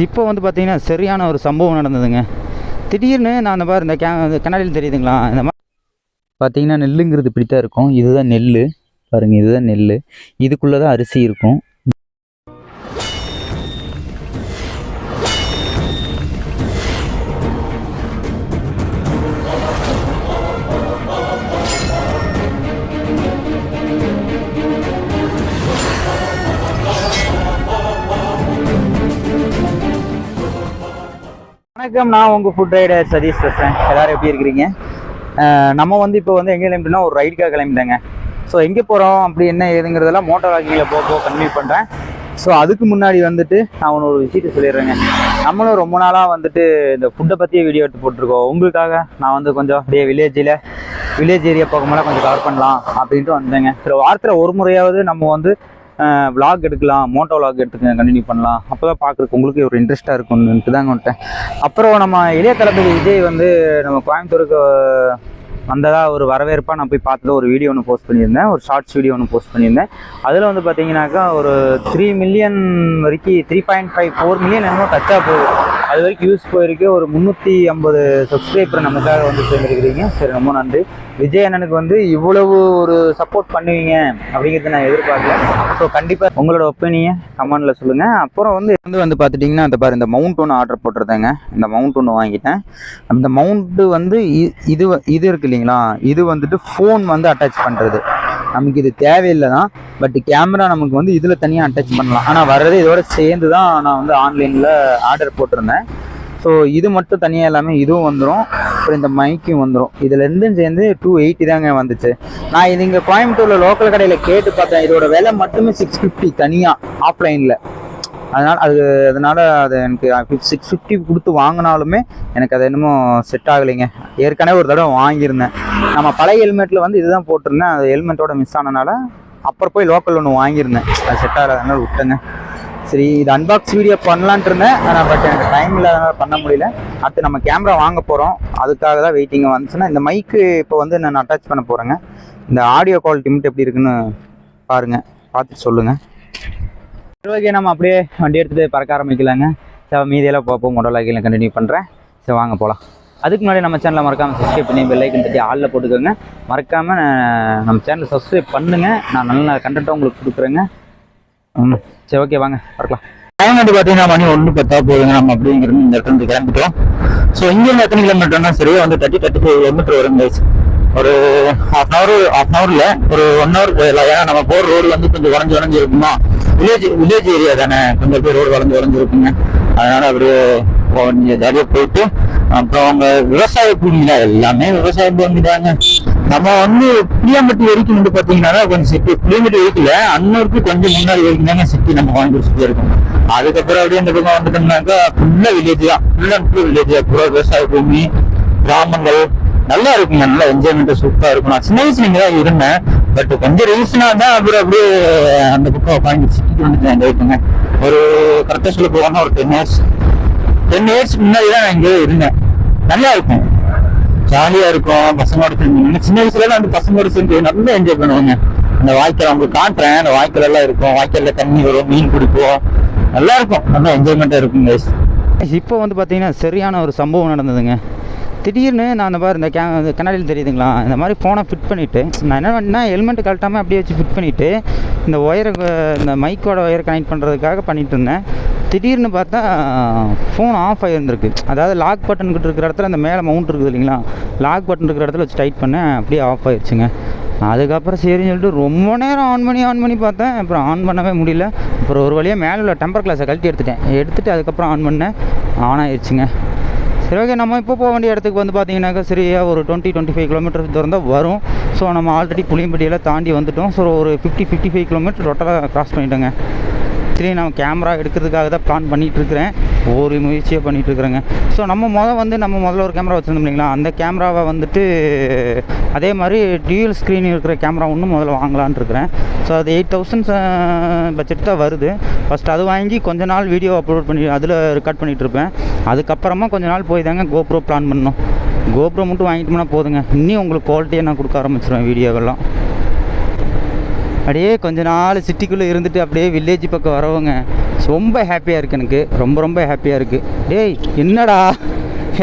இப்போ வந்து பார்த்தீங்கன்னா சரியான ஒரு சம்பவம் நடந்ததுங்க. திடீர்னு நான் அந்த மாதிரி இந்த கே கண்ணாடியில் தெரியுதுங்களா? இந்த மாதிரி பார்த்தீங்கன்னா நெல்லுங்கிறது இப்படி தான் இருக்கும். இதுதான் நெல் பாருங்கள் இதுதான் நெல் இதுக்குள்ளே தான் அரிசி இருக்கும். நான் உங்கள் ஃபுட் ரைடர் சதீஷ் பேசுகிறேன் எல்லோரும் எப்படி இருக்கிறீங்க? நம்ம வந்து இப்போ வந்து எங்கே கிளம்பிட்டோம்னா ஒரு ரைடுக்காக கிளம்பிட்டேங்க. ஸோ எங்கே போகிறோம் அப்படி என்ன ஏதுங்கிறதெல்லாம் மோட்டார் வாக்கிங்கில் போக போக கன்வியூ பண்ணுறேன் ஸோ அதுக்கு முன்னாடி வந்துட்டு நான் ஒன்று ஒரு விஷயத்தை சொல்லிடுறேங்க. நம்மளும் ரொம்ப நாளாக வந்துட்டு இந்த ஃபுட்டை பற்றியே வீடியோ எடுத்து போட்டிருக்கோம். உங்களுக்காக நான் வந்து கொஞ்சம் அப்படியே வில்லேஜில் வில்லேஜ் ஏரியா போகும்போது கொஞ்சம் கவர் பண்ணலாம் அப்படின்ட்டு வந்தேங்க. சில வாரத்தில் ஒரு முறையாவது நம்ம வந்து விளாக் எடுக்கலாம் மோட்டோ விளாக் எடுத்து கண்டினியூ பண்ணலாம். அப்போ தான் பார்க்குறக்கு உங்களுக்கு ஒரு இன்ட்ரெஸ்ட்டாக இருக்கும்னுட்டு தாங்க வந்துட்டேன். அப்புறம் நம்ம இளைய தளபதி விஜய் வந்து நம்ம கோயம்புத்தூருக்கு வந்ததாக ஒரு வரவேற்பாக நான் போய் பார்த்துட்டு ஒரு வீடியோ ஒன்று போஸ்ட் பண்ணியிருந்தேன். ஒரு ஷார்ட்ஸ் வீடியோ ஒன்று போஸ்ட் பண்ணியிருந்தேன். அதில் வந்து பார்த்தீங்கன்னாக்கா ஒரு த்ரீ மில்லியன் வரைக்கும் three point five four million என்னமோ டச்சாக போகுது. அது வரைக்கும் யூஸ் போயிருக்கு. ஒரு முந்நூற்றி ஐம்பது சப்ஸ்கிரைபர் நமக்காக வந்து சேர்ந்துருக்கிறீங்க சரி ரொம்ப நன்றி. விஜய் அண்ணனுக்கு வந்து இவ்வளவு ஒரு சப்போர்ட் பண்ணுவீங்க அப்படிங்கிறது நான் எதிர்பார்க்கல. ஸோ கண்டிப்பாக உங்களோட ஒப்பீனியை கமெண்டில் சொல்லுங்கள் அப்புறம் வந்து வந்து வந்து பார்த்துட்டிங்கன்னா அந்த பாரு இந்த மவுண்ட் ஒன்று ஆர்டர் போட்டிருந்தேங்க. இந்த மவுண்ட் ஒன்று வாங்கிட்டேன். அந்த மவுண்ட்டு வந்து இ- இது இது இருக்கு இல்லைங்களா? இது வந்துட்டு ஃபோன் வந்து அட்டாச் பண்ணுறது நமக்கு இது தேவையில்லை தான் பட் கேமரா நமக்கு வந்து இதில் தனியாக அட்டாச் பண்ணலாம். ஆனால் வர்றது இதோட சேர்ந்து தான் நான் வந்து ஆன்லைனில் ஆர்டர் போட்டிருந்தேன். ஸோ இது மட்டும் தனியாக எல்லாமே இதுவும் வந்துடும் அப்புறம் இந்த மைக்கும் வந்துடும் இதில் சேர்ந்து டூ எயிட்டி தாங்க வந்துச்சு. நான் இது இங்கே கோயம்புத்தூரில் லோக்கல் கடையில் கேட்டு பார்த்தேன். இதோட விலை மட்டுமே சிக்ஸ் ஃபிஃப்டி தனியாக ஆஃப்லைனில் அதனால் அது அதனால் அது எனக்கு சிக்ஸ் ஃபிஃப்டி கொடுத்து வாங்கினாலுமே எனக்கு அது என்னமோ செட் ஆகலைங்க. ஏற்கனவே ஒரு தடவை வாங்கியிருந்தேன். நம்ம பழைய ஹெல்மெட்டில் வந்து இதுதான் போட்டிருந்தேன். அது ஹெல்மெட்டோட மிஸ் ஆனனால அப்புறம் போய் லோக்கல் ஒன்று வாங்கியிருந்தேன். அது செட் ஆகாதனால விட்டேங்க. சரி இது அன்பாக்ஸ் வீடியோ பண்ணலான்ட்டு இருந்தேன். ஆனால் பட் எனக்கு டைம் இல்லாதனால பண்ண முடியல. அடுத்து நம்ம கேமரா வாங்க போகிறோம் அதுக்காக தான் வெயிட்டிங் வந்துச்சுன்னா இந்த மைக்கு இப்போ வந்து நான் அட்டாச் பண்ண போகிறேங்க இந்த ஆடியோ குவாலிட்டி மட்டும் எப்படி இருக்குன்னு பாருங்கள் பார்த்துட்டு சொல்லுங்கள் ஓகே நம்ம அப்படியே வண்டி எடுத்துகிட்டு பறக்க ஆரம்பிக்கலாங்க. சரி மீதியெல்லாம் பார்ப்போம் மொடல் கண்டினியூ பண்ணுறேன் சரி வாங்க போகலாம் அதுக்கு முன்னாடி நம்ம சேனலை மறக்காமல் சப்ஸ்கிரைப் பண்ணி பெல்லைக்கன் தட்டி ஆளில் போட்டுக்கோங்க. மறக்காமல் நம்ம சேனலை சப்ஸ்கிரைப் பண்ணுங்கள் நான் நல்ல கண்டென்ட்டாக உங்களுக்கு கொடுக்குறேங்க. ம் சரி ஓகே வாங்க பார்க்கலாம் டைம் வந்து பார்த்தீங்கன்னா மணி ஒன்று பத்தா போதுங்க நம்ம அப்படிங்கிறது இந்த இடத்துல இருந்து கிளம்பிட்டோம். ஸோ இங்கேருந்து எத்தனை கிலோமீட்டர்னா சரி வந்து தேர்ட்டி தேர்ட்டி ஃபைவ் கிலோமீட்டர் வரும் guys. ஒரு half an hour half an ஹவரில் ஒரு ஒன் ஹவர் போயிடலாம் ஏன்னா நம்ம போகிற ரோடு வந்து கொஞ்சம் உடஞ்சி வளைஞ்சு இருக்குமா? வில்லேஜ் வில்லேஜ் ஏரியா தானே? கொஞ்சம் பேர் ரோடு வளர்ந்து வளர்ந்துருக்குங்க. அதனால அப்படியே கொஞ்சம் ஜாலியாக போயிட்டு அப்புறம் அவங்க விவசாய பூமியில எல்லாமே விவசாய பூமி தாங்க. நம்ம வந்து புளியம்பட்டி வரைக்கும் வந்து பார்த்தீங்கன்னா கொஞ்சம் சிட்டி. புளியம்பட்டி வரைக்கும் அன்னூருக்கு கொஞ்சம் முன்னாடி வரைக்கும் தாங்க சிட்டி நம்ம கோயம்புத்தூர் சுற்றி இருக்கும். அதுக்கப்புறம் அப்படியே இந்த பக்கம் வந்துட்டோம்னாக்கா ஃபுல்லாக வில்லேஜ் தான். ஃபுல் அண்ட் ஃபுல் வில்லேஜ் பூரா விவசாய பூமி கிராமங்கள் நல்லா இருக்குங்க. நல்லா என்ஜாய்மெண்ட் சூப்பரா இருக்கும். நான் சின்ன வயசுல இங்க தான் இருந்தேன். பட் கொஞ்சம் ரீசனா தான் அப்புறம் அப்படியே அந்த பக்கம் உட்காந்து சிட்டிக்கு வந்துட்டேன். இந்த ஒரு கரெக்டாக சொல்ல போகணும்னா ஒரு டென் இயர்ஸ் டென் இயர்ஸ் முன்னாடி தான் நான் இங்கே இருந்தேன். நல்லா இருக்கும். ஜாலியா இருக்கும். பசங்களோட சேர்ந்து சின்ன வயசுல எல்லாம் வந்து பசங்களோட சேர்ந்து நல்லா என்ஜாய் பண்ணுவாங்க. அந்த வாய்க்கால் உங்களுக்கு காட்டுறேன். அந்த வாய்க்கால் எல்லாம் இருக்கும். வாய்க்கால்ல தண்ணி வரும் மீன் பிடிப்போம். நல்லா இருக்கும். நல்லா என்ஜாய்மெண்ட்டாக இருக்கும் guys. இப்போ வந்து பார்த்தீங்கன்னா சரியான ஒரு சம்பவம் நடந்ததுங்க. திடீர்னு நான் அந்த மாதிரி இந்த கே இந்த கண்ணாடியில் தெரியுதுங்களா? இந்த மாதிரி ஃபோனை ஃபிட் பண்ணிவிட்டு நான் என்ன பண்ணேன்னா ஹெல்மெட் கழட்டாமல் அப்படியே வச்சு ஃபிட் பண்ணிவிட்டு இந்த ஒயரை இந்த மைக்கோட ஒயரை கனெக்ட் பண்ணுறதுக்காக பண்ணிட்டு இருந்தேன். திடீர்னு பார்த்தா ஃபோன் ஆஃப் ஆகியிருந்திருக்கு அதாவது லாக் பட்டன் கிட்ட இருக்கிற இடத்துல அந்த மேலே மவுண்ட் இருக்குது இல்லைங்களா? லாக் பட்டன் இருக்கிற இடத்துல வச்சு டைட் பண்ணேன். அப்படியே ஆஃப் ஆயிடுச்சுங்க அதுக்கப்புறம் சரின்னு சொல்லிட்டு ரொம்ப நேரம் ஆன் பண்ணி ஆன் பண்ணி பார்த்தேன். அப்புறம் ஆன் பண்ணவே முடியல. அப்புறம் ஒரு வழியாக மேலே உள்ள டெம்பர் கிளாஸை கழட்டி எடுத்துட்டேன். எடுத்துட்டு அதுக்கப்புறம் ஆன் பண்ணேன். ஆன் ஆயிடுச்சுங்க சரி ஓகே நம்ம இப்போ போக வேண்டிய இடத்துக்கு வந்து பார்த்தீங்கன்னாக்கா சரியாக ஒரு டுவெண்ட்டி டுவெண்ட்டி ஃபைவ் கிலோமீட்டர் தூரம் தான் வரும். ஸோ நம்ம ஆல்ரெடி புளியம்பட்டியெல்லாம் தாண்டி வந்துட்டோம். ஸோ ஒரு ஃபிஃப்டி ஃபிஃப்டி ஃபைவ் கிலோமீட்டர் டோட்டலாக கிராஸ் பண்ணிட்டோங்க. ஆக்சுவலி நான் கேமரா எடுக்கிறதுக்காக தான் பிளான் பண்ணிகிட்ருக்கிறேன் ஒவ்வொரு ஒரு முயற்சியை பண்ணிகிட்ருக்குறேங்க ஸோ நம்ம முதல் வந்து நம்ம முதல்ல ஒரு கேமரா வச்சுருந்தோம் இல்லைங்களா? அந்த கேமராவை வந்துட்டு அதே மாதிரி டியூல் ஸ்க்ரீன் இருக்கிற கேமரா ஒன்றும் முதல்ல வாங்கலான்னு இருக்கிறேன். ஸோ அது எயிட் தௌசண்ட் பட்ஜெட் தான் வருது. ஃபஸ்ட் அது வாங்கி கொஞ்ச நாள் வீடியோ அப்லோட் பண்ணி அதில் ரெக்கார்ட் பண்ணிகிட்டு இருப்பேன் அதுக்கப்புறமா கொஞ்ச நாள் போய் தாங்க கோப்ரோ பிளான் பண்ணணும். கோப்ரோ மட்டும் வாங்கிட்டோம்னா போதுங்க. இன்னும் உங்களுக்கு குவாலிட்டியாக நான் கொடுக்க ஆரம்பிச்சிருவேன் வீடியோவெல்லாம் அப்படியே கொஞ்ச நாள் சிட்டிக்குள்ளே இருந்துட்டு அப்படியே வில்லேஜ் பக்கம் வரவங்க ரொம்ப ஹாப்பியாக இருக்குது எனக்கு. ரொம்ப ரொம்ப ஹாப்பியாக இருக்குது டேய் என்னடா?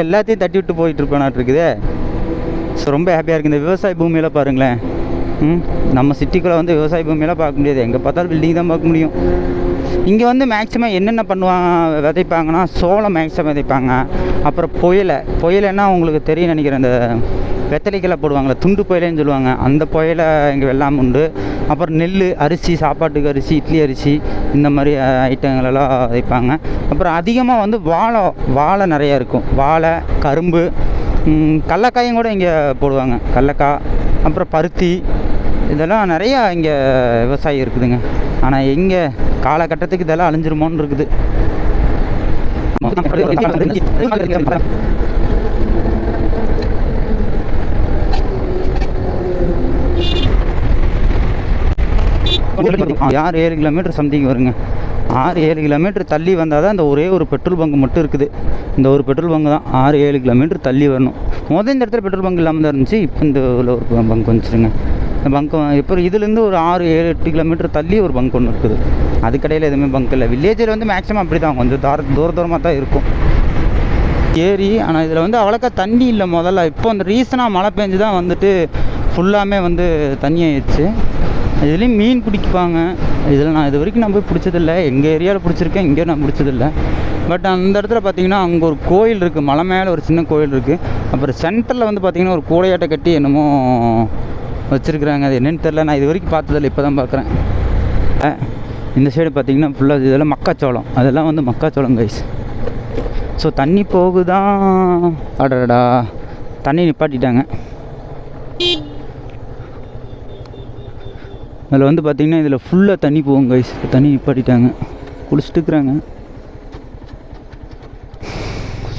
எல்லாத்தையும் தட்டி விட்டு போயிட்டு இருப்பேனாட்டு இருக்குதே. ஸோ ரொம்ப ஹாப்பியாக இருக்குது இந்த விவசாய பூமியில் பாருங்களேன். ம் நம்ம சிட்டிக்குள்ளே வந்து விவசாய பூமியெல்லாம் பார்க்க முடியாது. எங்கே பார்த்தாலும் பில்டிங் தான் பார்க்க முடியும். இங்கே வந்து மேக்ஸிமம் என்னென்ன பண்ணுவாங்க விதைப்பாங்கன்னா சோளம் மேக்ஸிமம் விதைப்பாங்க. அப்புறம் புயலை. புயலைன்னா உங்களுக்கு தெரியும் நினைக்கிறேன். அந்த வெத்தலைக்கெல்லாம் போடுவாங்களே துண்டு புயலைன்னு சொல்லுவாங்க. அந்த புயலை இங்கே வெள்ளாமை உண்டு. அப்புறம் நெல் அரிசி சாப்பாட்டுக்கு அரிசி இட்லி அரிசி இந்த மாதிரி ஐட்டங்களெல்லாம் வைப்பாங்க அப்புறம் அதிகமாக வந்து வாழை வாழை நிறையா இருக்கும். வாழை கரும்பு கடலக்காயும் கூட இங்கே போடுவாங்க. கடலக்காய் அப்புறம் பருத்தி இதெல்லாம் நிறையா இங்கே விவசாயம் இருக்குதுங்க. ஆனால் எங்கே காலகட்டத்துக்கு இதெல்லாம் அழிஞ்சிருமோன்னு இருக்குது. ஆறு ஏழு கிலோமீட்டர் சம்திங் வருங்க. ஆறு ஏழு கிலோமீட்டர் தள்ளி வந்தால் தான் இந்த ஒரே ஒரு பெட்ரோல் பங்க் மட்டும் இருக்குது. இந்த ஒரு பெட்ரோல் பங்க் தான். ஆறு ஏழு கிலோமீட்டர் தள்ளி வரணும். முதல் இந்த இடத்துல பெட்ரோல் பங்க் இல்லாமல் தான் இருந்துச்சு. இப்போ இந்த உள்ள ஒரு பங்க் வந்துச்சுருங்க இந்த பங்க் இப்போ இதுலேருந்து ஒரு ஆறு ஏழு எட்டு கிலோமீட்டர் தள்ளி ஒரு பங்க் ஒன்று இருக்குது. அதுக்கடையில் எதுவுமே பங்க் இல்லை. வில்லேஜில் வந்து மேக்ஸிமம் அப்படி தான் கொஞ்சம் தூர தூர தூரமாக தான் இருக்கும். ஏரி ஆனால் இதில் வந்து அவ்வளோக்கா தண்ணி இல்லை முதல்ல. இப்போ அந்த ரீசனாக மழை பெஞ்சு தான் வந்துட்டு ஃபுல்லாமே வந்து தண்ணி ஆயிடுச்சு. இதுலேயும் மீன் பிடிப்பாங்க. இதில் நான் இது வரைக்கும் நான் போய் பிடிச்சதில்ல. எங்கள் ஏரியாவில் பிடிச்சிருக்கேன் இங்கே நான் பிடிச்சதில்ல. பட் அந்த இடத்துல பார்த்தீங்கன்னா அங்கே ஒரு கோயில் இருக்குது மலை மேலே ஒரு சின்ன கோயில் இருக்குது அப்புறம் சென்டரில் வந்து பார்த்திங்கன்னா ஒரு கூடையாட்டை கட்டி என்னமோ வச்சுருக்குறாங்க. அது என்னென்னு தெரில நான் இது வரைக்கும் பார்த்ததில்ல. இப்போ தான் பார்க்குறேன் இந்த சைடு பார்த்தீங்கன்னா ஃபுல்லாக இதெல்லாம் மக்காச்சோளம். அதெல்லாம் வந்து மக்காச்சோளம் கைஸ் ஸோ தண்ணி போகுதான் அடடா தண்ணி நிப்பாட்டிட்டாங்க. அதில் வந்து பார்த்தீங்கன்னா இதில் ஃபுல்லாக தண்ணி போகும் கைஸ் தண்ணி நிப்பாட்டிட்டாங்க. குளிச்சிட்டுருக்குறாங்க.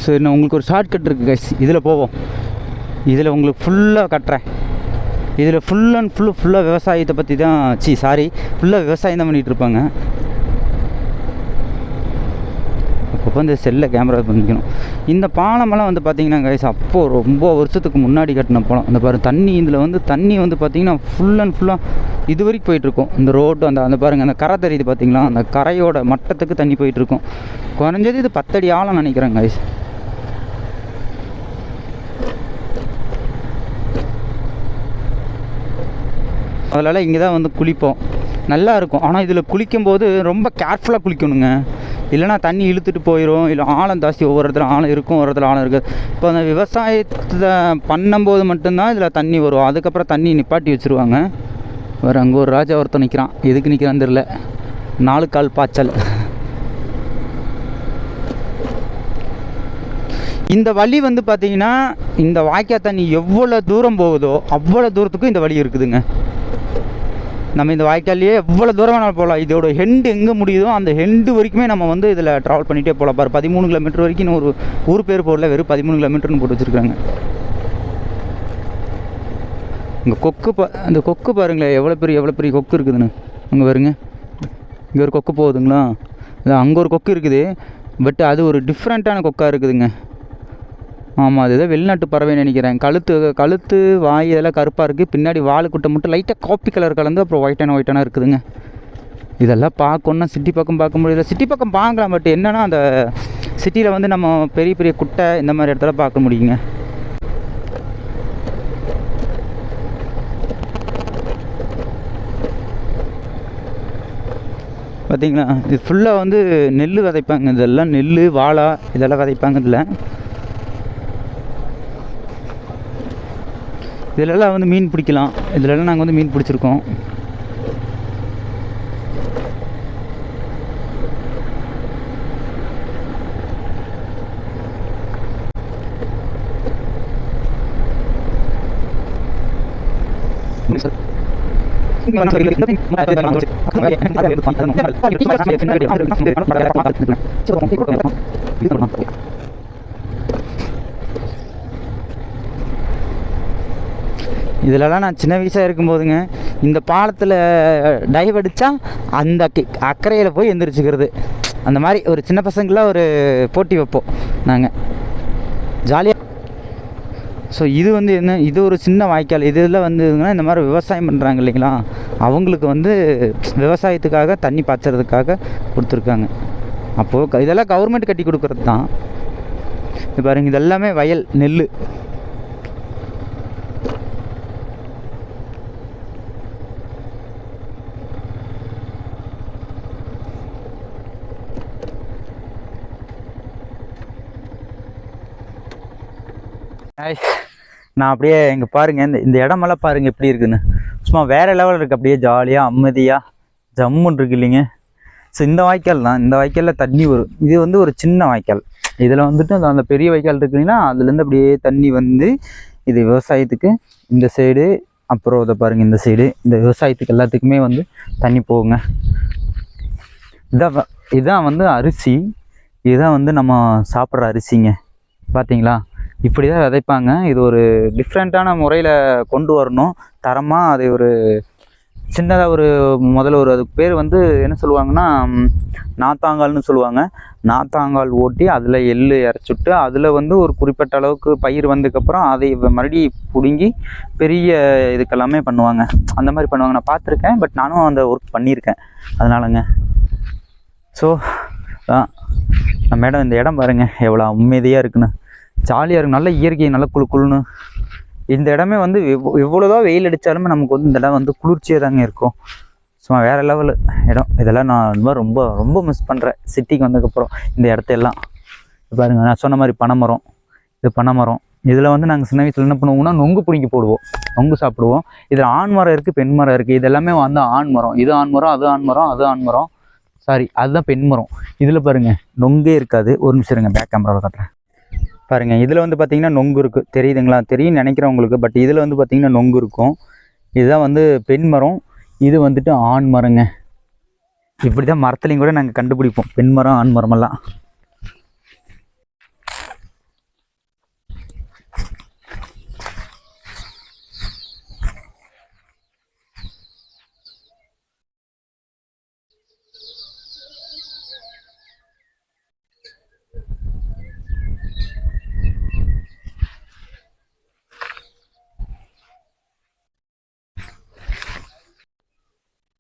சரி நான் உங்களுக்கு ஒரு ஷார்ட்கட் இருக்குது கைஸ் இதில் போவோம். இதில் உங்களுக்கு ஃபுல்லாக கட்டுறேன். இதில் ஃபுல் அண்ட் ஃபுல்லு ஃபுல்லாக விவசாயத்தை பற்றி தான் சி சாரி ஃபுல்லாக விவசாயம் தான் பண்ணிகிட்டு இருப்பாங்க. அப்போ இந்த செல்லை கேமரா பண்ணிக்கணும் இந்த பாலமெல்லாம் வந்து பார்த்தீங்கன்னா கைஸ் அப்போது ரொம்ப வருஷத்துக்கு முன்னாடி கட்டின பாலம். அந்த பாருங்கள் தண்ணி இதில் வந்து தண்ணி வந்து பார்த்திங்கன்னா ஃபுல் அண்ட் ஃபுல்லாக இது வரைக்கும் போயிட்டுருக்கும். இந்த ரோடு அந்த அந்த பாருங்கள் அந்த கரை தெரியுது பார்த்தீங்களா அந்த கரையோட மட்டத்துக்கு தண்ணி போயிட்டுருக்கும். குறைஞ்சது இது பத்தடி ஆழம் நினைக்கிறேன் கைஸ் அதனால் இங்கே தான் வந்து குளிப்போம். நல்லா இருக்கும். ஆனால் இதில் குளிக்கும்போது ரொம்ப கேர்ஃபுல்லாக குளிக்கணுங்க. இல்லைனா தண்ணி இழுத்துட்டு போயிடும் இல்லை ஆழம் ஜாஸ்தி ஒவ்வொரு இடத்துல ஆழம் இருக்கும் ஒரு இடத்துல ஆழம் இருக்குது. இப்போ அந்த விவசாயத்தை பண்ணும்போது மட்டும்தான் இதில் தண்ணி வரும். அதுக்கப்புறம் தண்ணி நிப்பாட்டி வச்சுருவாங்க. வேறு அங்கே ஒரு ராஜா ஒருத்தன் நிற்கிறான் எதுக்கு நிற்கிறான்னு தெரில நாலு கால் பாய்ச்சல். இந்த வழி வந்து பார்த்தீங்கன்னா இந்த வாய்க்கால் தண்ணி எவ்வளோ தூரம் போகுதோ அவ்வளோ தூரத்துக்கும் இந்த வழி இருக்குதுங்க. நம்ம இந்த வாய்க்கால்லையே எவ்வளோ தூரம் வேணாலும் போகலாம். இதோட ஹெண்டு எங்கே முடியுதோ அந்த ஹெண்டு வரைக்குமே நம்ம வந்து இதில் ட்ராவல் பண்ணிகிட்டே போகலாம். பாரு பதிமூணு கிலோமீட்டர் வரைக்கும் இன்னும் ஒரு ஊர் பேர் போடல. வெறும் பதிமூணு கிலோமீட்டர்னு போட்டு வச்சுருக்காங்க. இங்கே கொக்கு பா அந்த கொக்கு பாருங்களேன் எவ்வளோ பெரிய எவ்வளோ பெரிய கொக்கு இருக்குதுன்னு. அங்கே வருங்க இங்கே ஒரு கொக்கு போகுதுங்களா? இல்லை அங்கே ஒரு கொக்கு இருக்குது. பட் அது ஒரு டிஃப்ரெண்ட்டான கொக்காக இருக்குதுங்க. ஆமாம் அது ஏதோ வெளிநாட்டு பறவைன்னு நினைக்கிறேன். கழுத்து கழுத்து வாய் இதெல்லாம் கருப்பாக இருக்குது பின்னாடி வாலுக்குட்டை மட்டும் லைட்டாக காப்பி கலர் கலந்து அப்புறம் ஒயிட் அண்ட் ஒயிட்டாக இருக்குதுங்க. இதெல்லாம் பார்க்கணுன்னா சிட்டி பக்கம் பார்க்க முடியல. சிட்டி பக்கம் பார்க்கலாம் பட் என்னென்னா அந்த சிட்டியில் வந்து நம்ம பெரிய பெரிய குட்டை இந்த மாதிரி இடத்துல பார்க்க முடியுங்க. பார்த்தீங்களா இது ஃபுல்லாக வந்து நெல் விதைப்பாங்க. இதெல்லாம் நெல் வாழை இதெல்லாம் விதைப்பாங்க இதில். இதிலெல்லாம் வந்து மீன் பிடிக்கலாம். இதிலெல்லாம் நாங்கள் வந்து மீன் பிடிச்சிருக்கோம். இதிலலாம் நான் சின்ன வயசாக இருக்கும்போதுங்க இந்த பாலத்தில் டைவ் அடித்தா அந்த அக்கறையில் போய் எந்திரிச்சுக்கிறது. அந்த மாதிரி ஒரு சின்ன பசங்களாக ஒரு போட்டி வைப்போம் நாங்கள் ஜாலியாக ஸோ இது வந்து என்ன இது ஒரு சின்ன வாய்க்கால். இதில் வந்து இந்த மாதிரி விவசாயம் பண்ணுறாங்க இல்லைங்களா? அவங்களுக்கு வந்து விவசாயத்துக்காக தண்ணி பாய்ச்சறதுக்காக கொடுத்துருக்காங்க. அப்போது இதெல்லாம் கவர்மெண்ட் கட்டி கொடுக்குறது தான் இப்போ பாருங்க இதெல்லாமே வயல் நெல் நான் அப்படியே இங்கே பாருங்கள் இந்த இந்த இடமெல்லாம் பாருங்கள் எப்படி இருக்குன்னு. சும்மா வேறு லெவலில் இருக்குது அப்படியே ஜாலியாக அமைதியாக ஜம்முன்னு இருக்கு இல்லைங்க. ஸோ இந்த வாய்க்கால் தான். இந்த வாய்க்காலில் தண்ணி வரும். இது வந்து ஒரு சின்ன வாய்க்கால். இதில் வந்துட்டு அந்த- பெரிய வாய்க்கால் இருக்குங்கன்னா அதுலேருந்து அப்படியே தண்ணி வந்து இது விவசாயத்துக்கு இந்த சைடு அப்புறம் இதை பாருங்க இந்த சைடு இந்த விவசாயத்துக்கு எல்லாத்துக்குமே வந்து தண்ணி போகுங்க. இதான் இதான் வந்து அரிசி. இதுதான் வந்து நம்ம சாப்பிட்ற அரிசிங்க. பார்த்தீங்களா இப்படி தான் விதைப்பாங்க. இது ஒரு டிஃப்ரெண்ட்டான முறையில் கொண்டு வரணும். தரமாக அது ஒரு சின்னதாக ஒரு முதல்ல ஒரு அதுக்கு பேர் வந்து என்ன சொல்லுவாங்கன்னா நாத்தாங்கால்னு சொல்லுவாங்க. நாத்தாங்கால் ஓட்டி அதில் எள்ளு இறச்சுட்டு அதில் வந்து ஒரு குறிப்பிட்ட அளவுக்கு பயிர் வந்ததுக்கப்புறம் அதை மறுபடி பிடுங்கி பெரிய இதுக்கெல்லாமே பண்ணுவாங்க. அந்த மாதிரி பண்ணுவாங்க. நான் பார்த்துருக்கேன். பட் நானும் அந்த ஒர்க் பண்ணியிருக்கேன். அதனாலங்க. ஸோ மேடம் இந்த இடம் பாருங்க. எவ்வளோ அமைதியாக இருக்குன்னு. ஜாலியாக இருக்கும் நல்ல இயற்கை நல்ல குளு குளுன்னு. இந்த இடமே வந்து எவ்வளோதான் வெயில் அடித்தாலுமே நமக்கு வந்து இந்த இடம் வந்து குளிர்ச்சியாக தாங்க இருக்கும். சும்மா வேறு லெவலு இடம். இதெல்லாம் நான் ரொம்ப ரொம்ப ரொம்ப மிஸ் பண்ணுறேன் சிட்டிக்கு வந்ததுக்கப்புறம். இந்த இடத்தையெல்லாம் பாருங்கள் பாருங்க நான் சொன்ன மாதிரி பனைமரம். இது பனைமரம். இதில் வந்து நாங்கள் சின்ன வயசில் என்ன பண்ணுவோம்னா நொங்கு பிடிங்கி போடுவோம். நொங்கு சாப்பிடுவோம். இதில் ஆண் மரம் இருக்குது பெண் மரம் இருக்குது இது எல்லாமே வந்து ஆண் மரம். இது ஆண் மரம் அது ஆண் மரம் அது ஆண் மரம். சாரி அதுதான் பெண் மரம். இதில் பாருங்கள் நொங்கே இருக்காது. ஒரு நிமிஷம் இருங்க பேக் கேமராவில் காட்டுறேன். பாருங்க இதில் வந்து பார்த்தீங்கன்னா நொங்கு இருக்குது தெரியுதுங்களா? தெரியும் நினைக்கிறேன் உங்களுக்கு பட் இதில் வந்து பார்த்தீங்கன்னா நொங்கு இருக்கும். இதுதான் வந்து பெண் மரம். இது வந்துட்டு ஆண் மரங்க. இப்படி தான் மரத்துலையும் கூட நாங்கள் கண்டுபிடிப்போம். பெண் மரம் ஆண் மரமெல்லாம்.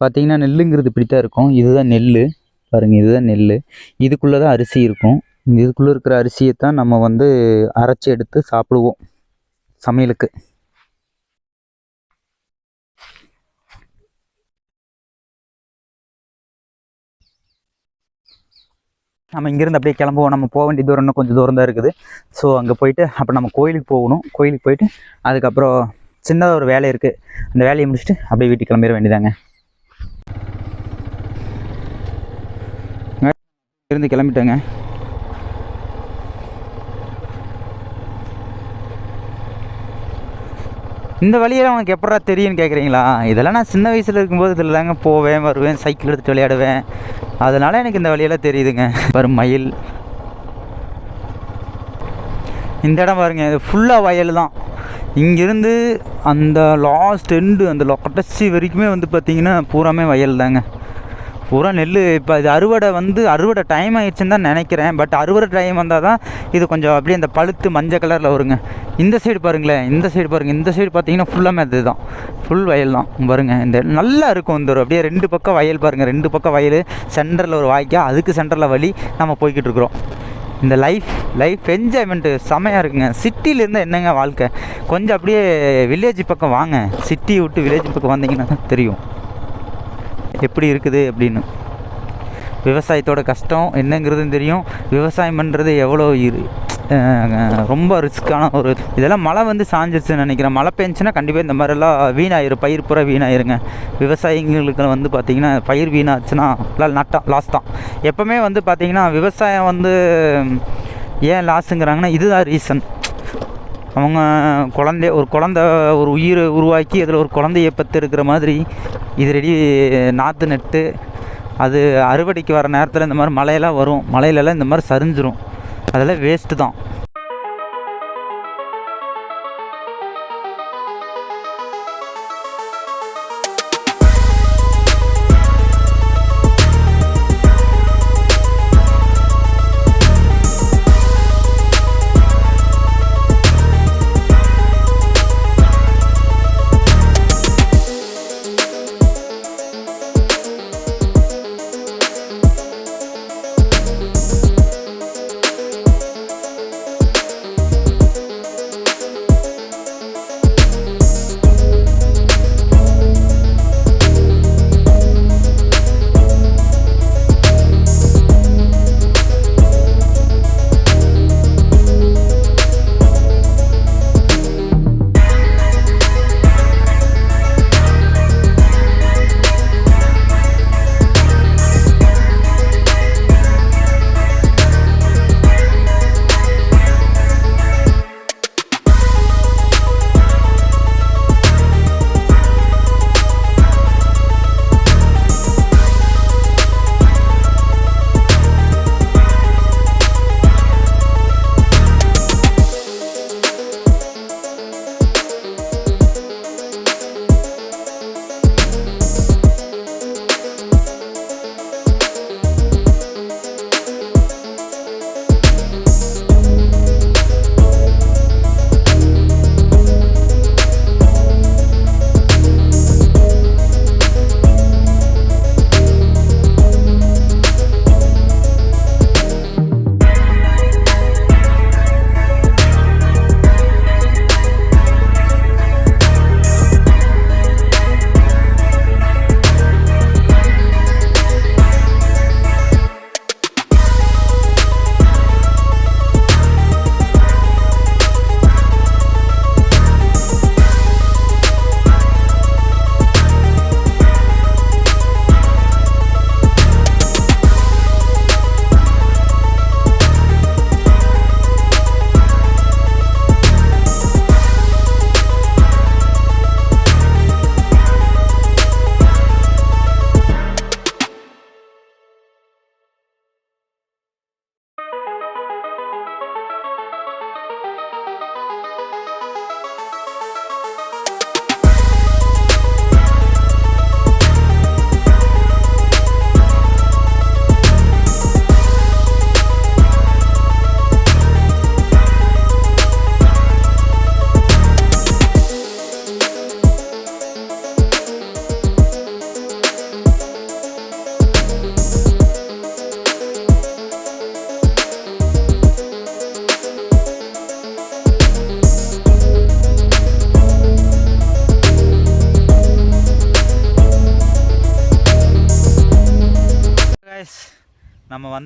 பார்த்தீங்கன்னா நெல்லுங்கிறது இப்படி தான் இருக்கும். இதுதான் நெல் பாருங்கள் இதுதான் நெல் இதுக்குள்ளே தான் அரிசி இருக்கும். இதுக்குள்ளே இருக்கிற அரிசியை தான் நம்ம வந்து அரைச்சி எடுத்து சாப்பிடுவோம் சமையலுக்கு. நம்ம இங்கேருந்து அப்படியே கிளம்புவோம். நம்ம போக வேண்டிய தூரம் இன்னும் கொஞ்சம் தூரம் தான் இருக்குது. ஸோ அங்கே போயிட்டு அப்போ நம்ம கோயிலுக்கு போகணும். கோயிலுக்கு போயிட்டு அதுக்கப்புறம் சின்னதாக ஒரு வேலை இருக்குது அந்த வேலையை முடிச்சுட்டு அப்படியே வீட்டுக்கு கிளம்பிட வேண்டியதாங்க இருந்து கிளம்பிட்டேங்க. இந்த வழியெல்லாம் உனக்கு எப்படா தெரியும்னு கேட்குறீங்களா இதெல்லாம் நான் சின்ன வயசில் இருக்கும்போது இதில் தாங்க போவேன் வருவேன் சைக்கிள் எடுத்து விளையாடுவேன். அதனால் எனக்கு இந்த வழியெல்லாம் தெரியுதுங்க. வரும் மயில். இந்த இடம் பாருங்க இது ஃபுல்லாக வயல் தான். இங்கேருந்து அந்த லாஸ்ட் எண்டு அந்த lo- கடைசி வரைக்குமே வந்து பார்த்திங்கன்னா பூராமே வயல் தாங்க பூரா நெல் இப்போ இது அறுவடை வந்து அறுவடை டைம் ஆயிடுச்சுன்னு தான் நினைக்கிறேன். பட் அறுவடை டைம் வந்தால் தான் இது கொஞ்சம் அப்படியே அந்த பழுத்து மஞ்சள் கலரில் வருங்க. இந்த சைடு பாருங்களேன் இந்த சைடு பாருங்கள் இந்த சைடு பார்த்தீங்கன்னா ஃபுல்லாமே அதுதான் ஃபுல் வயல் தான். பாருங்க இந்த நல்லா இருக்கும் இந்த ஒரு அப்படியே ரெண்டு பக்கம் வயல் பாருங்கள் ரெண்டு பக்கம் வயல் சென்டரில் ஒரு வாய்க்கா அதுக்கு சென்டரில் வழி நம்ம போய்கிட்டு இருக்கிறோம். இந்த லைஃப் லைஃப் என்ஜாய்மெண்ட்டு செமையாக இருக்குங்க. சிட்டிலேருந்து என்னங்க வாழ்க்கை? கொஞ்சம் அப்படியே வில்லேஜ் பக்கம் வாங்க. சிட்டியை விட்டு வில்லேஜ் பக்கம் வந்தீங்கன்னா தெரியும். எப்படி இருக்குது அப்படின்னு. விவசாயத்தோட கஷ்டம் என்னங்கிறதும் தெரியும். விவசாயம் பண்ணுறது எவ்வளோ இரு ரொம்ப ரிஸ்க்கான ஒரு இதெல்லாம் மழை வந்து சாஞ்சிருச்சுன்னு நினைக்கிறேன். மழை பெஞ்சுன்னா கண்டிப்பாக இந்த மாதிரிலாம் வீணாயிரும் பயிர் பூரா வீணாயிருங்க. விவசாயிங்களுக்கு வந்து பார்த்திங்கன்னா பயிர் வீணாச்சுன்னா நட்டம் லாஸ் தான். எப்போவுமே வந்து பார்த்திங்கன்னா விவசாயம் வந்து ஏன் லாஸுங்கிறாங்கன்னா இதுதான் ரீசன் அவங்க குழந்தைய ஒரு குழந்த ஒரு உயிரை உருவாக்கி அதில் ஒரு குழந்தைய பெற்றெடுக்கிற மாதிரி இது ரெடி நாற்று நட்டு. அது அறுவடைக்கு வர நேரத்தில் இந்த மாதிரி மழையெல்லாம் வரும். மழையிலலாம் இந்த மாதிரி சரிஞ்சிரும். அதெல்லாம் வேஸ்ட்டு தான்.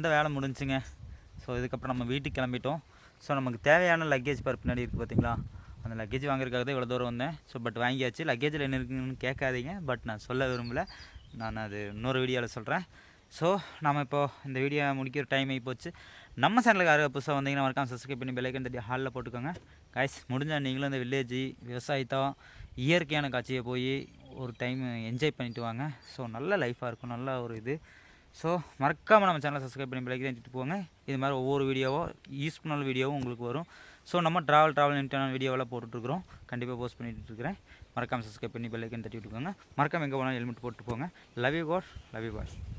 நம்ம வேலை முடிஞ்சுங்க. ஸோ இதுக்கப்புறம் நம்ம வீட்டுக்கு கிளம்பிட்டோம். ஸோ நமக்கு தேவையான லக்கேஜ் பார் பின்னாடி இருக்குது பார்த்தீங்களா அந்த லக்கேஜ் வாங்குறதுக்காக தான் இவ்வளோ தூரம் வந்தேன். ஸோ பட் வாங்கியாச்சு. லக்கேஜில் என்ன இருக்குன்னு கேட்காதீங்க. பட் நான் சொல்ல விரும்பல. நான் அது இன்னொரு வீடியோவில் சொல்கிறேன் ஸோ நம்ம இப்போ இந்த வீடியோ முடிக்கிற டைம் ஆகி போச்சு. நம்ம சேனலுக்கு யாரும் புதுசாக வந்தீங்கன்னா மறக்காம சப்ஸ்கிரைப் பண்ணி பெல்லைக்கன் தட்டி ஹாலில் போட்டுக்கோங்க. காய்ஸ் முடிஞ்சால் நீங்களும் இந்த வில்லேஜ் விவசாயத்தை இயற்கையான காட்சியை போய் ஒரு டைம் என்ஜாய் பண்ணிட்டு வாங்க. ஸோ நல்ல லைஃபாக இருக்கும். நல்ல ஒரு இது. ஸோ மறக்காமல் நம்ம சேனலை சப்ஸ்கிரைப் பண்ணி பிள்ளைக்கு தட்டிட்டு போங்க. இது மாதிரி ஒவ்வொரு வீடியோவோ யூஸ்ஃபுல்லான வீடியோவும் உங்களுக்கு வரும். ஸோ நம்ம ட்ராவல் ட்ராவல் இன்டர்னல் வீடியோவெல்லாம் போட்டுட்ருக்குறோம். கண்டிப்பாக போஸ்ட் பண்ணிகிட்டு இருக்கிறேன் மறக்காமல் சப்ஸ்கிரைப் பண்ணி பெல்லைக்கன் தட்டி விட்டுக்கோங்க. மறக்காமல் எங்கே போனாலும் ஹெல்மெட் போட்டு போங்க. Love you god love you bye